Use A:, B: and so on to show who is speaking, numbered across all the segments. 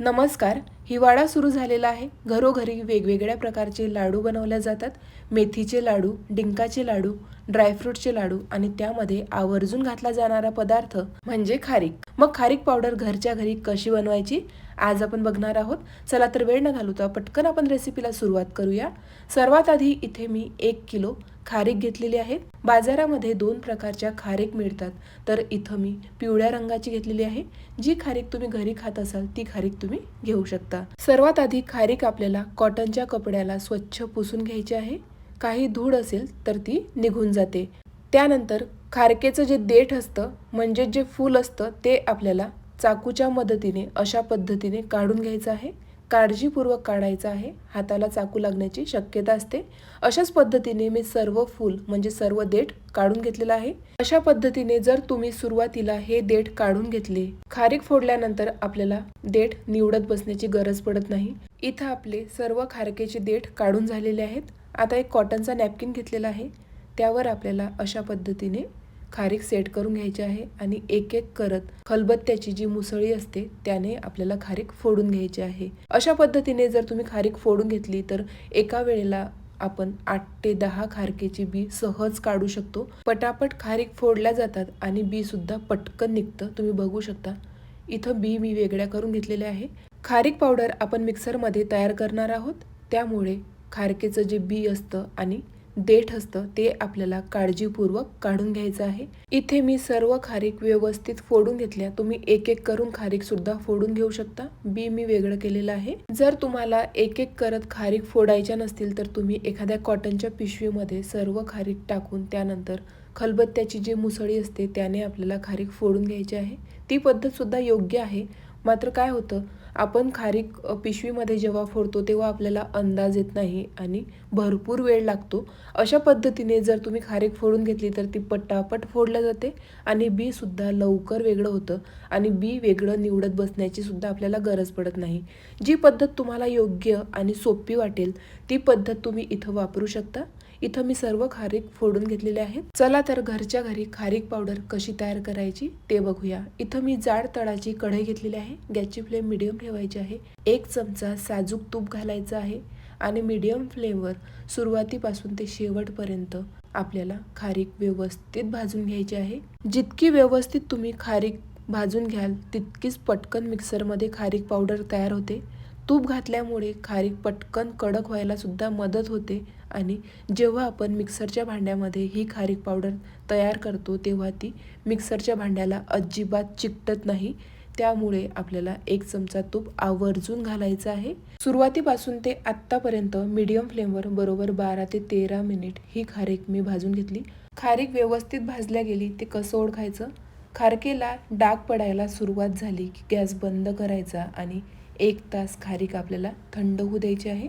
A: नमस्कार हिवाळा सुरू झालेला आहे. घरोघरी वेगवेगळ्या प्रकारचे लाडू बनवले जातात. मेथीचे लाडू डिंकाचे लाडू ड्रायफ्रूटचे लाडू आणि त्यामध्ये आवर्जून घातला जाणारा पदार्थ म्हणजे खारीक. मग खारीक पावडर घरच्या घरी कशी बनवायची? आज आपण बघणार आहोत. चला तर वेळ न घालवता पटकन आपण रेसिपीला सुरुवात करूया. सर्वात आधी इथे मी एक किलो खारीक घेतलेली आहे. बाजारामध्ये दोन प्रकारच्या खारीक मिळतात. तर इथं मी पिवळ्या रंगाची घेतलेली आहे. जी खारीक तुम्ही घरी खात असाल ती खारीक तुम्ही घेऊ शकता. सर्वात आधी खारीक आपल्याला कॉटनच्या कपड्याला स्वच्छ पुसून घ्यायची आहे. काही धूळ असेल तर ती निघून जाते. त्यानंतर खारकेचं जे देठ असतं म्हणजे जे फूल असतं ते आपल्याला चाकूच्या मदतीने अशा पद्धतीने काढून घ्यायचं आहे. काळजीपूर्वक काढायचं आहे. हाताला चाकू लागण्याची शक्यता असते. अशाच पद्धतीने मी सर्व फूल म्हणजे सर्व देठ काढून घेतलेलं आहे. अशा पद्धतीने जर तुम्ही सुरुवातीला हे देठ काढून घेतले खारीक फोडल्यानंतर आपल्याला देठ निवडत बसण्याची गरज पडत नाही. इथं आपले सर्व खारकेचे देठ काढून झालेले आहेत. आता एक कॉटनचा नॅपकिन घेतलेला आहे. त्यावर आपल्याला अशा पद्धतीने खारीक सेट करून घ्यायची आहे आणि एक एक करत खलबत्त्याची जी मुसळी असते त्याने आपल्याला खारीक फोडून घ्यायची आहे. अशा पद्धतीने जर तुम्ही खारीक फोडून घेतली तर एका वेळेला आपण आठ ते दहा खारकेची बी सहज काढू शकतो. पटापट खारीक फोडल्या जातात आणि बी सुद्धा पटकन निघतं. तुम्ही बघू शकता. इथं बी मी वेगळ्या करून घेतलेले आहे. खारीक पावडर आपण मिक्सरमध्ये तयार करणार आहोत. त्यामुळे खारकेचं जे बी असतं आणि देठ असतं ते आपल्याला काळजीपूर्वक काढून घ्यायचं आहे. इथे मी सर्व खारीक व्यवस्थित फोडून घेतल्या. तुम्ही एक एक करून खारीक सुद्धा फोडून घेऊ शकता. बी मी वेगळं केलेलं आहे. जर तुम्हाला एक एक करत खारीक फोडायच्या नसतील तर तुम्ही एखाद्या कॉटनच्या पिशवीमध्ये सर्व खारीक टाकून त्यानंतर खलबत्त्याची जी मुसळी असते त्याने आपल्याला खारीक फोडून घ्यायची आहे. ती पद्धत सुद्धा योग्य आहे. मात्र काय होतं आपण खारीक पिशवीमध्ये जेव्हा फोडतो तेव्हा आपल्याला अंदाज येत नाही आणि भरपूर वेळ लागतो. अशा पद्धतीने जर तुम्ही खारीक फोडून घेतली तर ती पटापट फोडल्या जाते आणि बी सुद्धा लवकर वेगळं होतं आणि बी वेगळं निवडत बसण्याची सुद्धा आपल्याला गरज पडत नाही. जी पद्धत तुम्हाला योग्य आणि सोपी वाटेल ती पद्धत तुम्ही इथं वापरू शकता. इथं मी सर्व खारीक फोडून घेतलेले आहेत. चला तर घरच्या घरी खारीक पावडर कशी तयार करायची ते बघूया. इथं मी जाड तळाची कढई घेतलेली आहे. गॅसची फ्लेम मिडियम ठेवायची आहे. एक चमचा साजूक तूप घालायचं आहे आणि मीडियम फ्लेमवर सुरुवातीपासून ते शेवटपर्यंत आपल्याला खारीक व्यवस्थित भाजून घ्यायची आहे. जितकी व्यवस्थित तुम्ही खारीक भाजून घ्याल तितकीच पटकन मिक्सरमध्ये खारीक पावडर तयार होते. तूप घातल्यामुळे खारीक पटकन कडक व्हायला सुद्धा मदत होते आणि जेव्हा आपण मिक्सरच्या भांड्यामध्ये ही खारीक पावडर तयार करतो तेव्हा ती मिक्सरच्या भांड्याला अजिबात चिकटत नाही. त्यामुळे आपल्याला एक चमचा तूप आवर्जून घालायचं आहे. सुरुवातीपासून ते आत्तापर्यंत मीडियम फ्लेमवर बरोबर बारा ते तेरा मिनिट ही खारीक मी भाजून घेतली. खारीक व्यवस्थित भाजल्या गेली ते कसं ओळखायचं? खारकेला डाग पडायला सुरुवात झाली की गॅस बंद करायचा आणि एक तास खारीक आपल्याला थंड होऊ द्यायची आहे.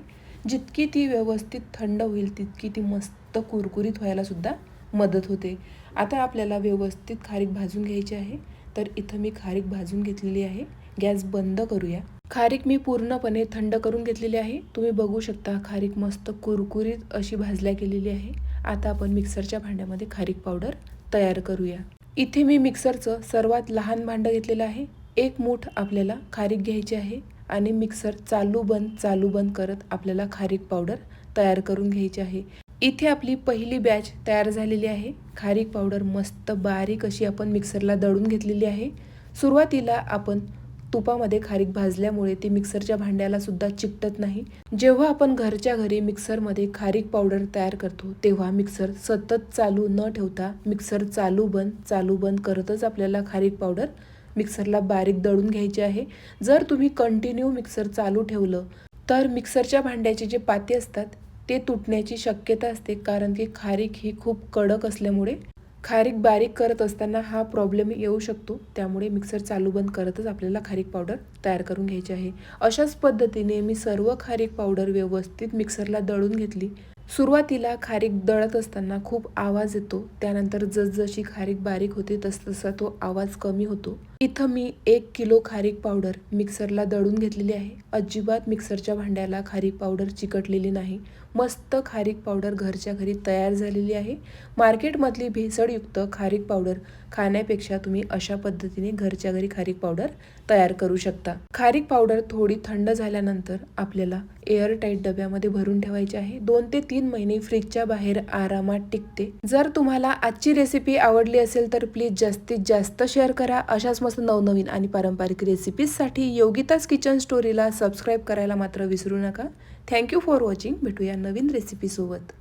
A: जितकी ती व्यवस्थित थंड होईल तितकी ती मस्त कुरकुरीत व्हायला सुद्धा मदत होते. आता आपल्याला व्यवस्थित खारीक भाजून घ्यायची आहे. तर इथं मी खारीक भाजून घेतलेली आहे. गॅस बंद करूया. खारीक मी पूर्णपणे थंड करून घेतलेली आहे. तुम्ही बघू शकता खारीक मस्त कुरकुरीत अशी भाजल्या गेलेली आहे. आता आपण मिक्सरच्या भांड्यामध्ये खारीक पावडर तयार करूया. इथे मी मिक्सरचं सर्वात लहान भांडं घेतलेलं आहे. एक मूठ आपल्याला खारीक घ्यायची आहे आणि मिक्सर चालू बंद चालू बंद करत आपल्याला खारीक पावडर तयार करून घ्यायची आहे. इथे आपली पहिली बॅच तयार झालेली आहे. खारीक पावडर मस्त बारीक अशी आपण मिक्सरला दळून घेतलेली आहे. सुरुवातीला आपण तुपामध्ये खारीक भाजल्यामुळे ती मिक्सरच्या भांड्याला सुद्धा चिकटत नाही. जेव्हा आपण घरच्या घरी मिक्सरमध्ये खारीक पावडर तयार करतो तेव्हा मिक्सर सतत चालू न ठेवता मिक्सर चालू बंद चालू बंद करतच आपल्याला खारीक पावडर मिक्सरला बारीक दळून घ्यायची आहे. जर तुम्ही कंटिन्यू मिक्सर चालू ठेवलं तर मिक्सरच्या भांड्याचे जे पाते असतात ते तुटण्याची शक्यता असते कारण की खारीक ही खूप कडक असल्यामुळे खारीक बारीक करत असताना हा प्रॉब्लेम येऊ शकतो. त्यामुळे मिक्सर चालू बंद करतच आपल्याला खारीक पावडर तयार करून घ्यायची आहे. अशाच पद्धतीने मी सर्व खारीक पावडर व्यवस्थित मिक्सरला दळून घेतली. सुरुवातीला खारीक दळत असताना खूप आवाज येतो. त्यानंतर जसजशी खारीक बारीक होते तसतसा तो आवाज कमी होतो. इथं मी एक किलो खारीक पावडर मिक्सरला दळून घेतलेली आहे. अजिबात मिक्सरच्या भांड्याला खारीक पावडर चिकटलेली नाही. मस्त खारीक पावडर घरच्या घरी तयार झालेली आहे. मार्केटमधली भेसळयुक्त खारीक पावडर खाण्यापेक्षा तुम्ही अशा पद्धतीने घरच्या घरी खारीक पावडर तयार करू शकता. खारीक पावडर थोडी थंड झाल्यानंतर आपल्याला एअरटाईट डब्यामध्ये भरून ठेवायची आहे. दोन ते तीन महिने फ्रीजच्या बाहेर आरामात टिकते. जर तुम्हाला आजची रेसिपी आवडली असेल तर प्लीज जास्तीत जास्त शेअर करा. अशाच मस्त नवनवीन आणि पारंपरिक रेसिपीजसाठी योगिताच किचन स्टोरीला सबस्क्राईब करायला मात्र विसरू नका. थँक्यू फॉर वॉचिंग भेटूया नवीन रेसिपीसोबत